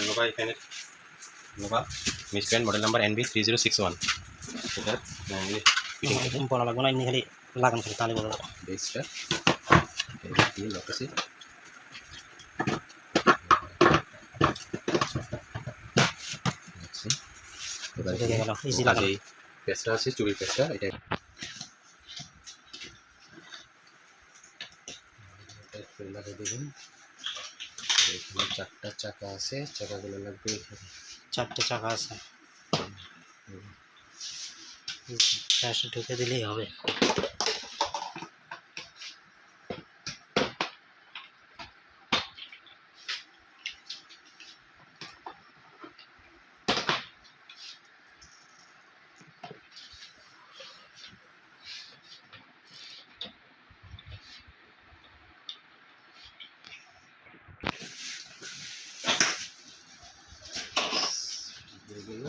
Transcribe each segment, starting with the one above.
Nova এখানের Nova miss model number NB three zero six one এটা fitting করতে বলা লাগবে না এমনি খালি লাগান খালি তাহলে বলা যাবে বেসটা দিয়ে লকেছি এবার ইজি লাগান পেস্টটা আছে চুরির পেস্টটা এটা দেবেন এখানে চারটা চাকা আছে চাকাগুলো লাগবে এখানে। চারটে চাকা আছে। ঢুকে দিলেই হবে। দিল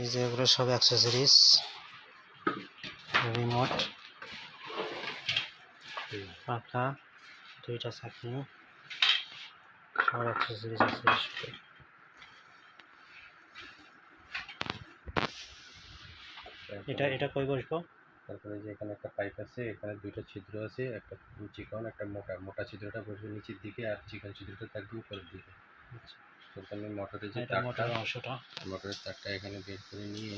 এই যে এগুলো সব অ্যাক্সেসরিজ রিমোট পাখা, দুইটা চাকনি, সব অ্যাক্সেসরিজ আছে এটা এটা কই বসবো? তারপরে যে এখানে একটা পাইপ আছে এখানে দুইটা ছিদ্র আছে একটা চিকন একটা মোটা মোটা ছিদ্রটা বসবে নিচের দিকে আর চিকন ছিদ্রটা থাকবে উপরের দিকে। আচ্ছা, সেখানে মোটরের যে মোটার অংশটা। মোটরের তারটা এখানে বের করে নিয়ে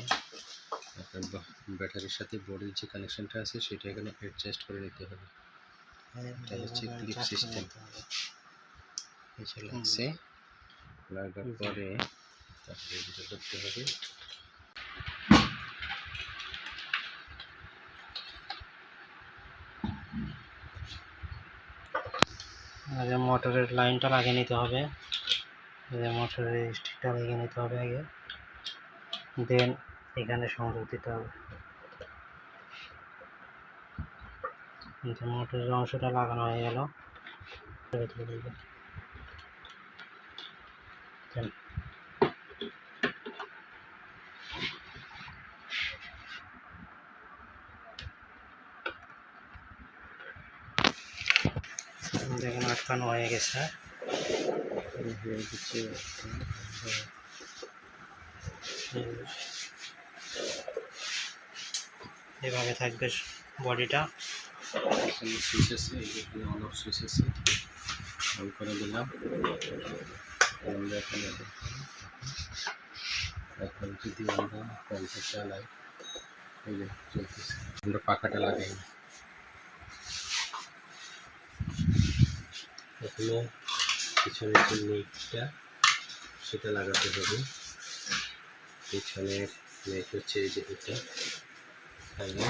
একটা ব্যাটারির সাথে বোর্ডের যে কানেকশনটা আছে সেটা এখানে অ্যাডজাস্ট করে নিতে হবে। এটা হচ্ছে। এই যে লাগছে। লাগার পরে তারপরে যেটা করতে হবে আগে মোটরের লাইনটা লাগিয়ে নিতে হবে। মোটরের স্টিকটা লাগিয়ে নিতে হবে আগে। দেন এখানে সংযোগ দিতে হবে। মোটরের অংশটা লাগানো হয়ে গেল। দেখেন, আটকানো হয়ে গেছে। এভাবে থাকবে বডিটা। সুইচ সুইচ করে দিলাম এখানে চালাই আমরা পাখাটা লাগাই। এখানে পিছনের যে নেটটা সেটা লাগাতে হবে। পিছনের নেট হচ্ছে এই যে এটা এখানে।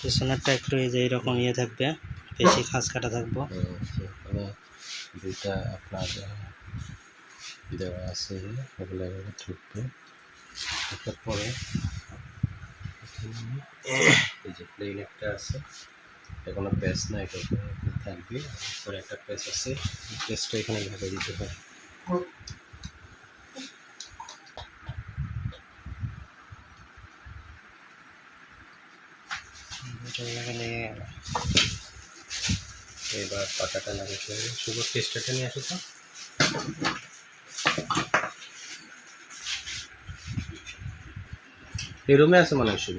পিছনেরটা একটু এই যে এইরকম ইয়ে থাকবে বেশি খাঁজ কাটা থাকব। এখানে দুইটা আপনার দেওয়া আছে ওগুলো ঠুকবে। ঠুকার পরে এই যে প্লেন একটা আছে এটা কোনো প্যাচ না এটা এখানে থাকবে পরে একটা প্যাচ আছে প্যাচটা এখানে লাগিয়ে দিতে গেল। এবার পাতাটা লাগাতে হবে। শুভ টেস্টারটা নিয়ে আসো তো। এই রুমে আছে মনে হয় শুভ।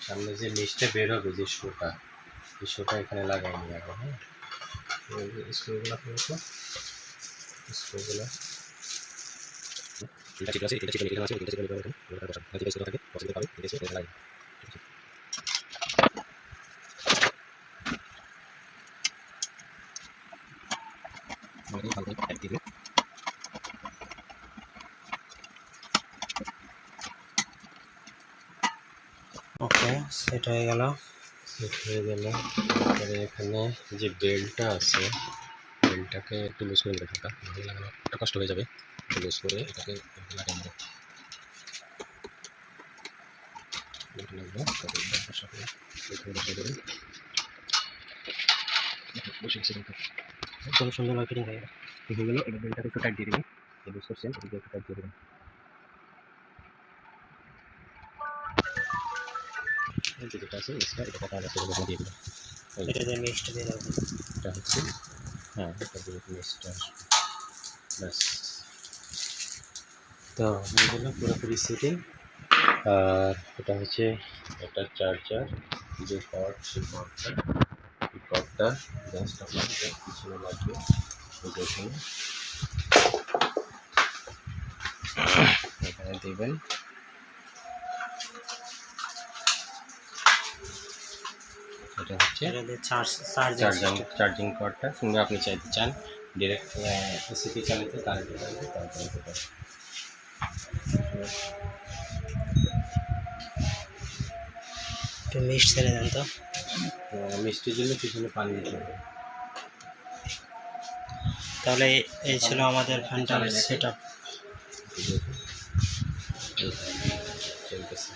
সামনে যে নিচটা বের হবে যে শোটা এই শোটা এখানে লাগাই নি আগে হ্যাঁ স্ক্রুগুলো ফেলতো স্ক্রুগুলো এটা ঠিক আছে এটা ঠিক আছে এটা আছে এটা ঠিক আছে এটা বসা এটা ঠিক আছে এটা ঠিক আছে এটা ঠিক আছে এটা লাগে মানে ভালো করে দিবে ওকে, সেট হয়ে গেল। সেট হয়ে গেল। তারপরে এখানে যে বেল্টটা আছে বেল্টটাকে একটু লুজ করে দেবে ভালো লাগানো একটা কষ্ট হয়ে যাবে। লুজ করে এটাকে লাগিয়ে বেল্ট এটা খুব সুন্দরভাবে ফিটিং হয়ে গেল। হয়ে গেল। এবার বেল্টটাকে একটু টাইট দিয়ে দেবেন লুজ করছেন একটু টাইট দিয়ে দেবেন যে এক্সট্রা এটা কাটা আছে এগুলো দিয়ে যে। এটা হচ্ছে হ্যাঁ ব্যাস তো হয়ে গেল পুরোপুরি সেটিং আর এটা হচ্ছে এটা চার্জার যে কর্ড সেই কর্ডটা এই কর্ডটা পিছনে লাগবে এখানে দেবেন এটা হচ্ছে চার্জ চার্জ কর্ডটা কিংবা আপনি চাইতে চান ডিরেক্ট এসিপি চালিত কারেন্টে চালিত তাও চালাতে পারেন একটু মিক্সড ছেড়ে দেন তো মিষ্টির জন্য পিছনে পানি দিতে হবে তাহলে এই- ছিল আমাদের ফ্যানটার সেট আপ চলতেছে